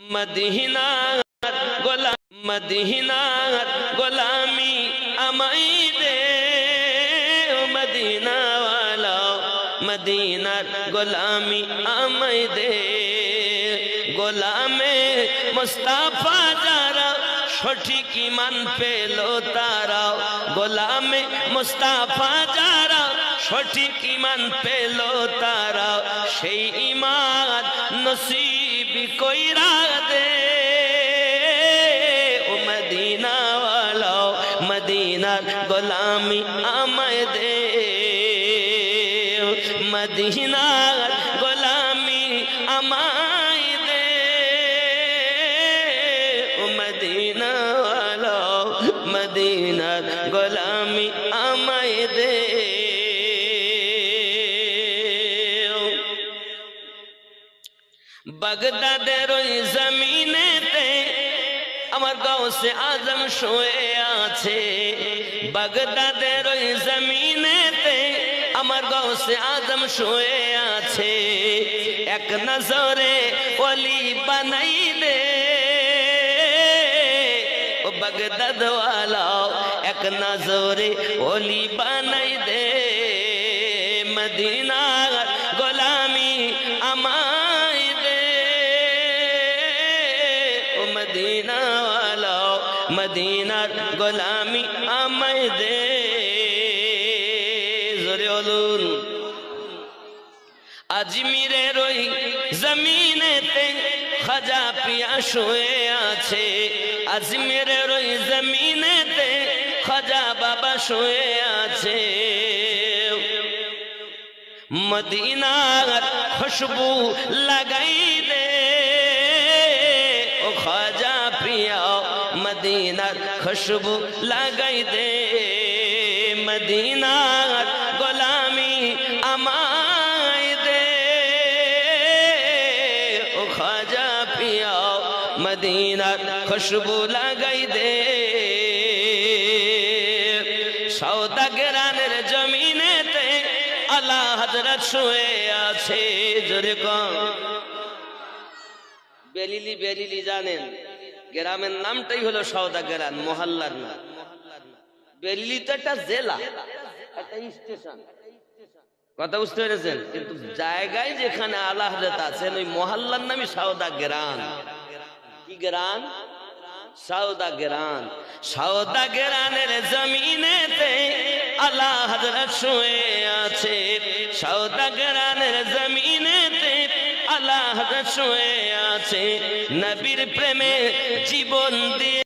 মদিনার গোলাম মদিনার গোলামি আমাই দে মদিনাওয়ালা, মদিনার গোলামি আমাই দে। গোলামে মুস্তাফা যারা সঠিক ইমান পেল তারা, গোলামে মুস্তাফা যারা সঠিক ইমান পেল তারা, সেই ইমান নসিব কইরা দে ও মদিনাওয়ালা মদিনার গোলামি আমায় দে মদিনার গোলামি আমায় দে ও মদিনাওয়ালা মদিনার গোলামি বাগদাদের ওই জমিনেতে আমার গাউসে আজম শুয়ে আছে। বাগদাদের ওই জমিনেতে আমার গাউসে আজম শুয়ে আছে। এক নজরে ওলি বানাই দে ও বাগদাদ ওয়ালা এক নজরে ওলি বানাই দে মদিনার মদিনা ওয়ালা মদিনার গোলামি আমায় দে। জোরে বলুন। আজমিরের ওই জমিনেতে খাজা পিয়া শুয়ে আছে। আজমিরের ওই জমিনেতে খাজা বাবা শুয়ে আছে। মদিনার খুশবু লাগাই দে। খুশবু লাগাই দে মদিনার গোলামি আমায় দে। ও খাজা প্রিয়া মদিনার খুশবু লাগাই দে। সৌদাগরানের জমিনেতে আল্লাহ হজরত শুয়ে আছে, জোরে কম বেলিলি বেলিলি জানেন গ্রামের নামটাই হলো সৌদাগরান মহল্লার নাম। বেলিলি তো একটা জেলা, একটা স্টেশন। কথা বুঝতে পেরেছেন? কিন্তু জায়গায় যেখানে আল্লাহ আছেন, ওই মহল্লার নামই সাউদা গ্রান কি গ্রান সাউদা গেরান সাউদা গেরানের জমিনেতে আল্লাহ হজরত শুয়ে আছে। সাউদা জমিনেতে হজরত শুয়ে আছে। নবীর প্রেমে জীবন দিয়ে